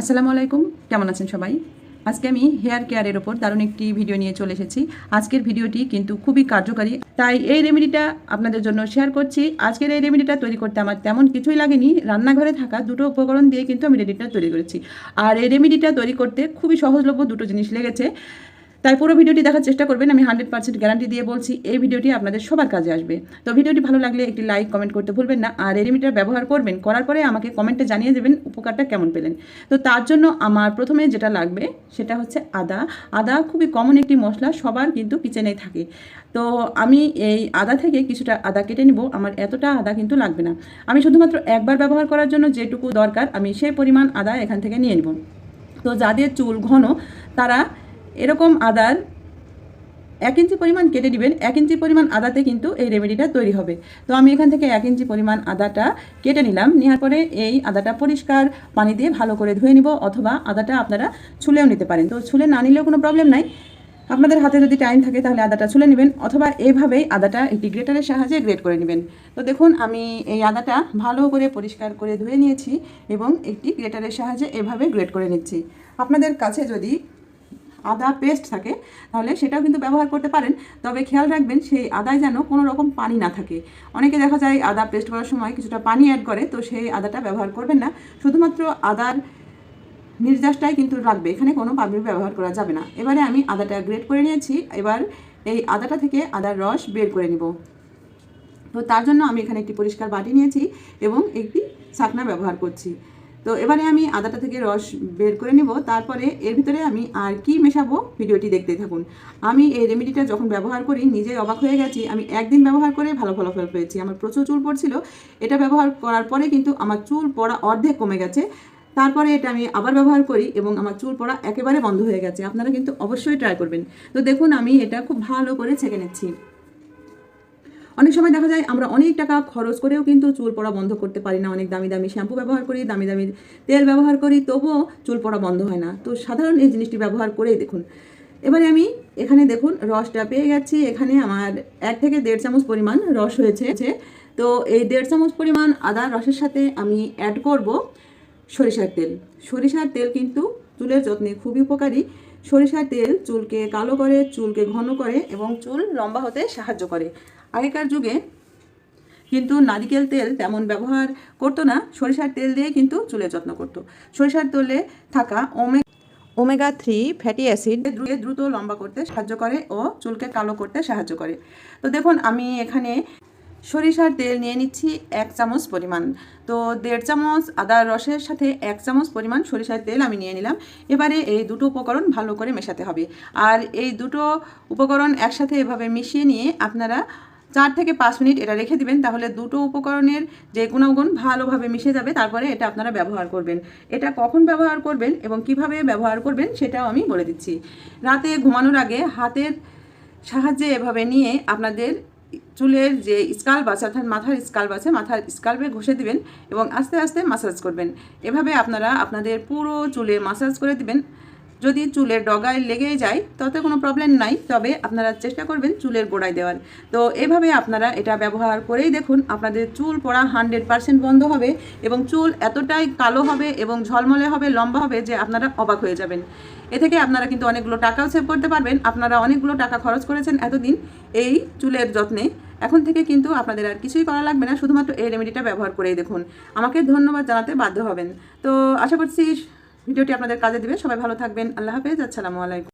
আসসালামু আলাইকুম, কেমন আছেন সবাই? আজকে আমি হেয়ার কেয়ারের ওপর দারুণ একটি ভিডিও নিয়ে চলে এসেছি। আজকের ভিডিওটি কিন্তু খুবই কার্যকারী। তাই এই রেমেডিটা আপনাদের জন্য শেয়ার করছি। আজকের এই রেমেডিটা তৈরি করতে আমার তেমন কিছুই লাগেনি। রান্নাঘরে থাকা দুটো উপকরণ দিয়ে কিন্তু আমি রেমেডিটা তৈরি করেছি। আর এই রেমেডিটা তৈরি করতে খুবই সহজলভ্য দুটো জিনিস লেগেছে। তাই পুরো ভিডিওটি দেখার চেষ্টা করবেন, আমি হান্ড্রেড পার্সেন্ট গ্যারান্টি দিয়ে বলছি, এই ভিডিওটি আপনাদের সবার কাজে আসবে। তো ভিডিওটি ভালো লাগলে একটি লাইক, কমেন্ট করতে ভুলবেন না, আর রেডিমিটার ব্যবহার করবেন, করার পরে আমাকে কমেন্টে জানিয়ে দেবেন উপকারটা কেমন পেলেন। তো তার জন্য আমার প্রথমে যেটা লাগবে, সেটা হচ্ছে আদা। আদা খুবই কমন একটি মশলা, সবার কিন্তু কিচেনেই থাকে। তো আমি এই আদা থেকে কিছুটা আদা কেটে নিব, আমার এতটা আদা কিন্তু লাগবে না। আমি শুধুমাত্র একবার ব্যবহার করার জন্য যেটুকু দরকার, আমি সেই পরিমাণ আদা এখান থেকে নিয়ে নেব। তো যাদের চুল ঘন, তারা এরকম আদার এক ইঞ্চি পরিমাণ কেটে দিবেন, এক ইঞ্চি পরিমাণ আদাতে কিন্তু এই রেমেডিটা তৈরি হবে। তো আমি এখান থেকে এক ইঞ্চি পরিমাণ আদাটা কেটে নিলাম, নেওয়ার পরে এই আদাটা পরিষ্কার পানি দিয়ে ভালো করে ধুয়ে নিব, অথবা আদাটা আপনারা ছুলেও নিতে পারেন। তো ছুলে না নিলেও কোনো প্রবলেম নাই। আপনাদের হাতে যদি টাইম থাকে তাহলে আদাটা ছুলে নেবেন, অথবা এইভাবেই আদাটা একটি গ্রেটারের সাহায্যে গ্রেট করে নেবেন। তো দেখুন, আমি এই আদাটা ভালো করে পরিষ্কার করে ধুয়ে নিয়েছি এবং একটি গ্রেটারের সাহায্যে এভাবে গ্রেট করে নিচ্ছি। আপনাদের কাছে যদি আদা পেস্ট থাকে, তাহলে সেটাও কিন্তু ব্যবহার করতে পারেন। তবে খেয়াল রাখবেন, সেই আদায় যেন কোনো রকম পানি না থাকে। অনেকে দেখা যায় আদা পেস্ট করার সময় কিছুটা পানি অ্যাড করে, তো সেই আদাটা ব্যবহার করবেন না। শুধুমাত্র আদার নির্যাসটাই কিন্তু রাখবে, এখানে কোনো পাবলিক ব্যবহার করা যাবে না। এবারে আমি আদাটা গ্রেট করে নিয়েছি, এবার এই আদাটা থেকে আদার রস বের করে নিব। তো তার জন্য আমি এখানে একটি পরিষ্কার বাটি নিয়েছি এবং একটি ছাকনা ব্যবহার করছি। তো এবারে আমি আদাটা থেকে রস বের করে নিব, তারপরে এর ভিতরে আমি আর কি মেশাবো ভিডিওটি দেখতে থাকুন। আমি এই রেমেডিটা যখন ব্যবহার করি, নিজেই অবাক হয়ে গেছি। আমি একদিন ব্যবহার করে ভালো ফলাফল পেয়েছি। আমার প্রচুর চুল পড়ছিল। এটা ব্যবহার করার পরে কিন্তু আমার চুল পড়া অর্ধেক কমে গেছে। তারপরে এটা আমি আবার ব্যবহার করি এবং আমার চুল পড়া একেবারে বন্ধ হয়ে গেছে। আপনারা কিন্তু অবশ্যই ট্রাই করবেন। তো দেখুন, আমি এটা খুব ভালো করে ছেঁকে নিচ্ছি। অনেক সময় দেখা যায় আমরা অনেক টাকা খরচ করেও কিন্তু চুল পড়া বন্ধ করতে পারি না, অনেক দামি দামি শ্যাম্পু ব্যবহার করি, দামি দামি তেল ব্যবহার করি, তবুও চুল পড়া বন্ধ হয় না। তো সাধারণ এই জিনিসটি ব্যবহার করেই দেখুন। এবারে আমি এখানে দেখুন রসটা পেয়ে গেছি, এখানে আমার এক থেকে দেড় চামচ পরিমাণ রস হয়েছে। তো এই দেড় চামচ পরিমাণ আদার রসের সাথে আমি অ্যাড করব সরিষার তেল। সরিষার তেল কিন্তু চুলের যত্নে খুবই উপকারী। সরিষার তেল চুলকে কালো করে, চুলকে ঘন করে এবং চুল লম্বা হতে সাহায্য করে। আগেকার যুগে কিন্তু নারিকেল তেল তেমন ব্যবহার করতো না, সরিষার তেল দিয়ে কিন্তু চুলের যত্ন করতো। সরিষার তেলে থাকা ওমে ওমেগা থ্রি ফ্যাটি অ্যাসিড দ্রুত লম্বা করতে সাহায্য করে ও চুলকে কালো করতে সাহায্য করে। তো দেখুন, আমি এখানে সরিষার তেল নিয়ে নিচ্ছি এক চামচ পরিমাণ। তো দেড় চামচ আদার রসের সাথে এক চামচ পরিমাণ সরিষার তেল আমি নিয়ে নিলাম। এবারে এই দুটো উপকরণ ভালো করে মেশাতে হবে। আর এই দুটো উপকরণ একসাথে এভাবে মিশিয়ে নিয়ে আপনারা চার থেকে পাঁচ মিনিট এটা রেখে দিবেন, তাহলে দুটো উপকরণের যে গুণাগুণ ভালোভাবে মিশে যাবে, তারপরে এটা আপনারা ব্যবহার করবেন। এটা কখন ব্যবহার করবেন এবং কীভাবে ব্যবহার করবেন সেটাও আমি বলে দিচ্ছি। রাতে ঘুমানোর আগে হাতের সাহায্যে এভাবে নিয়ে আপনাদের চুলের যে স্কাল্প আছে, অর্থাৎ মাথার স্কাল্প আছে, মাথার স্কাল্পে ঘষে দিবেন এবং আস্তে আস্তে মাসাজ করবেন। এভাবে আপনারা আপনাদের পুরো চুলে মাসাজ করে দিবেন। যদি চুলের ডগায় লেগে যায়, তাতে কোনো প্রবলেম নাই। তবে আপনারা চেষ্টা করবেন চুলের গোড়ায় দেওয়ার। তো এভাবে আপনারা এটা ব্যবহার করেই দেখুন, আপনাদের চুল পড়া হান্ড্রেড পারসেন্ট বন্ধ হবে এবং চুল এতটাই কালো হবে এবং ঝলমলে হবে, লম্বা হবে যে আপনারা অবাক হয়ে যাবেন। এ থেকে আপনারা কিন্তু অনেকগুলো টাকাও সেভ করতে পারবেন। আপনারা অনেকগুলো টাকা খরচ করেছেন এতদিন এই চুলের যত্নে। এখন থেকে কিন্তু আপনাদের আর কিছুই করা লাগবে না, শুধুমাত্র এই রেমেডিটা ব্যবহার করেই দেখুন। আমাকে ধন্যবাদ জানাতে বাধ্য হবেন। তো আশা করছি ভিডিওটি আপনাদের কাজে দিবে। সবাই ভালো থাকবেন। আল্লাহ হাফেজ। আসসালামু আলাইকুম।